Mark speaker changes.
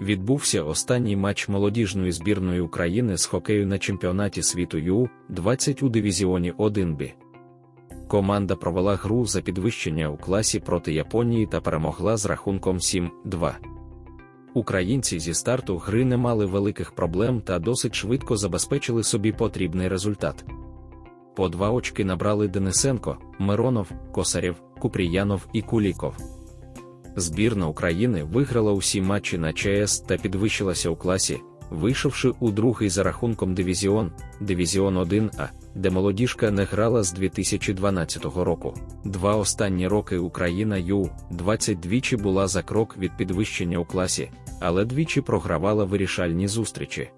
Speaker 1: відбувся останній матч молодіжної збірної України з хокею на чемпіонаті світу Ю-20 у дивізіоні 1Б. Команда провела гру за підвищення у класі проти Японії та перемогла з рахунком 7-2. Українці зі старту гри не мали великих проблем та досить швидко забезпечили собі потрібний результат. По два очки набрали Денисенко, Миронов, Косарєв, Купріянов і Куліков. Збірна України виграла усі матчі на ЧС та підвищилася у класі, вийшовши у другий за рахунком дивізіон, дивізіон 1А, де молодіжка не грала з 2012 року. Два останні роки Україна Ю-20 двічі була за крок від підвищення у класі, але двічі програвала вирішальні зустрічі.